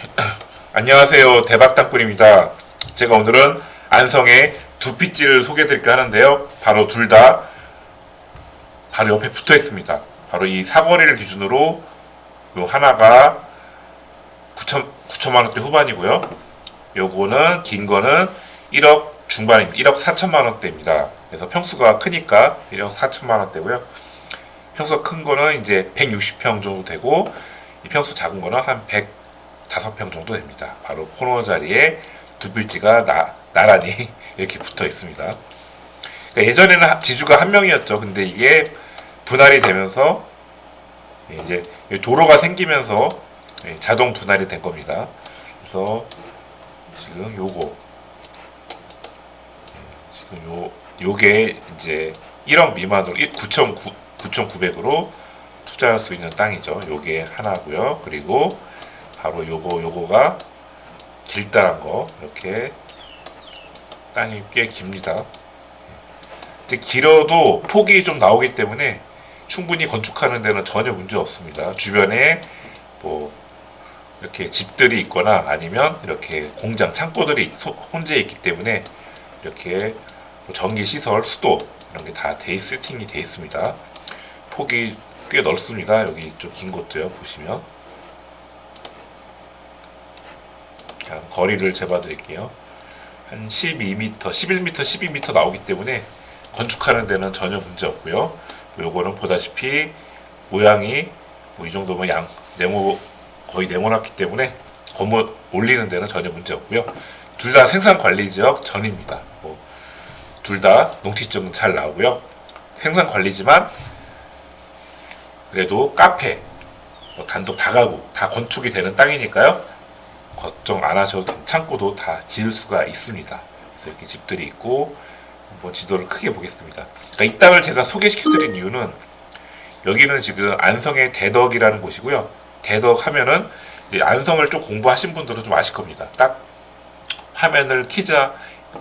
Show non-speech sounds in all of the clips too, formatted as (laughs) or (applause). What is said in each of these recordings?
(clears throat) 안녕하세요. 대박땅꾼입니다. 제가 오늘은 안성의 두 핏질을 소개해드릴까 하는데요. 바로 둘 다 바로 옆에 붙어 있습니다. 바로 이 사거리를 기준으로 요 하나가 9천, 9천만 원대 후반이고요. 요거는 긴 거는 1억 중반입니다. 1억 4천만 원대입니다. 그래서 평수가 크니까 1억 4천만 원대고요. 평수가 큰 거는 이제 160평 정도 되고 이 평수 작은 거는 한 105평 정도 됩니다. 바로 코너 자리에 두 빌지가 나, 나란히 (laughs) 이렇게 붙어 있습니다. 그러니까 예전에는 하- 지주가 한 명이었죠. 근데 이게 분할이 되면서 이제 이 도로가 생기면서 예, 자동 분할이 된 겁니다. 그래서 지금 요거 예, 지금 요 요게 이제 1억 미만으로 9,900으로 투자할 수 있는 땅이죠. 요게 하나고요. 그리고 바로 요거 요거가 길다란 거 이렇게 땅이 꽤 깁니다. 근데 길어도 폭이 좀 나오기 때문에 충분히 건축하는 데는 전혀 문제 없습니다. 주변에 뭐 이렇게 집들이 있거나 아니면 이렇게 공장 창고들이 소- 혼재 있기 때문에 이렇게 뭐 전기 시설, 수도 이런 게 다 돼 세팅이 돼 있습니다. 폭이 꽤 넓습니다. 여기 좀 긴 것도요. 보시면 그냥 거리를 재봐 드릴게요. 한 12m, 11m, 12m 나오기 때문에 건축하는 데는 전혀 문제 없고요. 요거는 보다시피 모양이 뭐 이 정도면 양 네모 거의 네모났기 때문에 건물 올리는 데는 전혀 문제 없고요. 둘 다 생산 관리 지역 전입니다. 뭐 둘 다 농지증 잘 나오고요. 생산 관리지만 그래도 카페, 뭐 단독 다가구 다 건축이 되는 땅이니까요. 걱정 안 하셔도. 창고도 다 지을 수가 있습니다. 그래서 이렇게 집들이 있고 한번 지도를 크게 보겠습니다. 그러니까 이 땅을 제가 소개시켜드린 이유는 여기는 지금 안성의 대덕이라는 곳이고요. 대덕 하면은 이제 안성을 좀 공부하신 분들은 좀 아실 겁니다. 딱 화면을 키자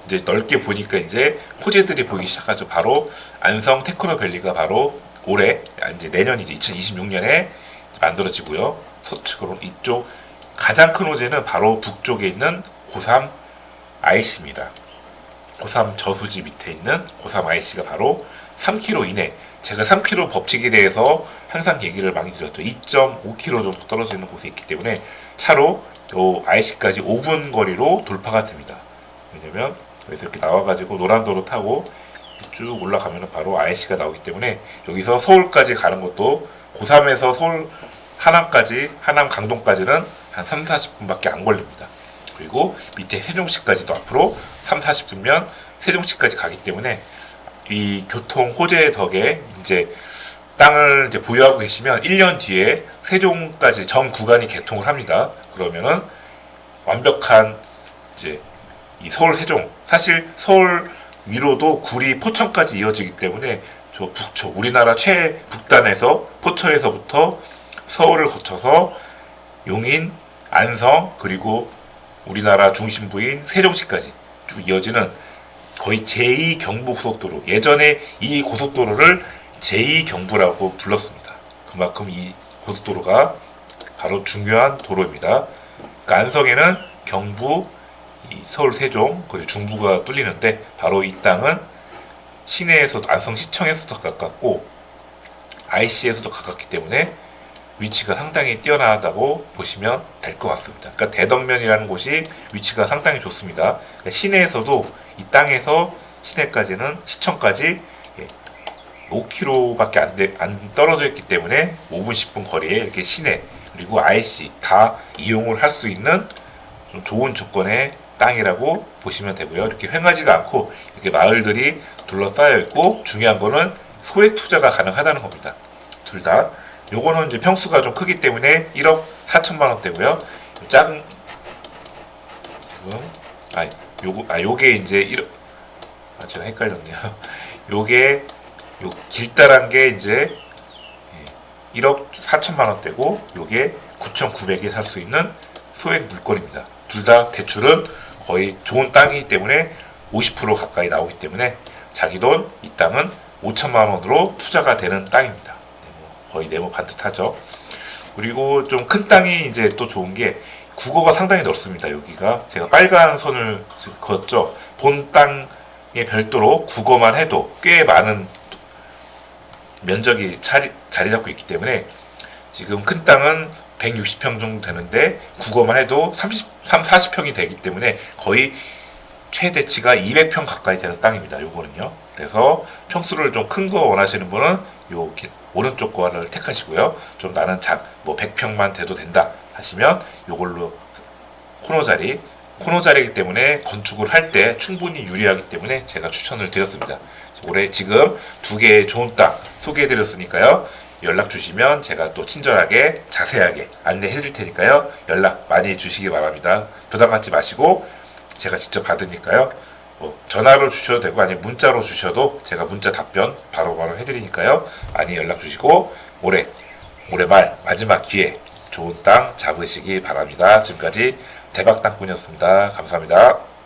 이제 넓게 보니까 이제 호재들이 보이기 시작하죠. 바로 안성 테크노밸리가 바로 올해 아, 이제 내년이죠. 2026년에 만들어지고요. 서측으로 이쪽 가장 큰 호재는 바로 북쪽에 있는 고3 IC입니다. 고3 저수지 밑에 있는 고3 IC가 바로 3km 이내. 제가 3km 법칙에 대해서 항상 얘기를 많이 드렸죠. 2.5km 정도 떨어져 있는 곳에 있기 때문에 차로 요 IC까지 5분 거리로 돌파가 됩니다. 왜냐면 여기서 이렇게 나와가지고 노란도로 타고 쭉 올라가면 바로 IC가 나오기 때문에 여기서 서울까지 가는 것도 고3에서 서울 하남까지 하남 강동까지는 한 3, 40분밖에 안 걸립니다. 그리고 밑에 세종시까지도 앞으로 3, 40분면 세종시까지 가기 때문에 이 교통 호재 덕에 이제 땅을 이제 보유하고 계시면 1년 뒤에 세종까지 전 구간이 개통을 합니다. 그러면은 완벽한 이제 이 서울 세종 사실 서울 위로도 구리 포천까지 이어지기 때문에 저 북초 우리나라 최북단에서 포천에서부터 서울을 거쳐서 용인, 안성 그리고 우리나라 중심부인 세종시까지 쭉 이어지는 거의 제2 경부 고속도로 예전에 이 고속도로를 제2 경부라고 불렀습니다. 그만큼 이 고속도로가 바로 중요한 도로입니다. 그러니까 안성에는 경부, 이 서울 세종 그리고 중부가 뚫리는데 바로 이 땅은 시내에서도 안성 시청에서도 가깝고 IC에서도 가깝기 때문에 위치가 상당히 뛰어나다고 보시면 될 것 같습니다. 그러니까 대덕면이라는 곳이 위치가 상당히 좋습니다. 그러니까 시내에서도 이 땅에서 시내까지는 시청까지 5km밖에 안, 돼- 안 떨어져 있기 때문에 5분 10분 거리에 이렇게 시내 그리고 IC 다 이용을 할 수 있는 좀 좋은 조건의 땅이라고 보시면 되고요. 이렇게 횡하지가 않고 이렇게 마을들이 둘러싸여 있고 중요한 거는 소액 투자가 가능하다는 겁니다. 둘 다. 요거는 이제 평수가 좀 크기 때문에 1억 4천만 원대고요. 작은 지금 아 요거 아 요게 이제 1억 아 제가 헷갈렸네요. (laughs) 요게 요 길다란 게 이제 예, 1억 4천만 원대고 요게 9,900에 살 수 있는 소액 물건입니다. 둘 다 대출은 거의 좋은 땅이기 때문에 50% 가까이 나오기 때문에 자기 돈 이 땅은 5천만 원으로 투자가 되는 땅입니다. 거의 네모 반듯하죠. 그리고 좀 큰 땅이 이제 또 좋은 게 국어가 상당히 넓습니다. 여기가 제가 빨간 선을 그었죠. 본 땅에 별도로 국어만 해도 꽤 많은 면적이 자리, 자리 잡고 있기 때문에 지금 큰 땅은 160평 정도 되는데 국어만 해도 33, 40평이 되기 때문에 거의 최대치가 200평 가까이 되는 땅입니다. 요거는요. 그래서 평수를 좀 큰 거 원하시는 분은 요 기- 오른쪽 거를 택하시고요. 좀 나는 작, 뭐 100평만 돼도 된다 하시면 요걸로 코너 자리, 코너 자리이기 때문에 건축을 할 때 충분히 유리하기 때문에 제가 추천을 드렸습니다. 올해 지금 두 개의 좋은 땅 소개해 드렸으니까요. 연락 주시면 제가 또 친절하게 자세하게 안내해 드릴 테니까요. 연락 많이 주시기 바랍니다. 부담 갖지 마시고 제가 직접 받으니까요. 뭐 전화로 주셔도 되고 아니면 문자로 주셔도 제가 문자 답변 바로 바로 해드리니까요. 많이 연락 주시고 올해 올해 말 마지막 기회 좋은 땅 잡으시기 바랍니다. 지금까지 대박 땅꾼이었습니다. 감사합니다.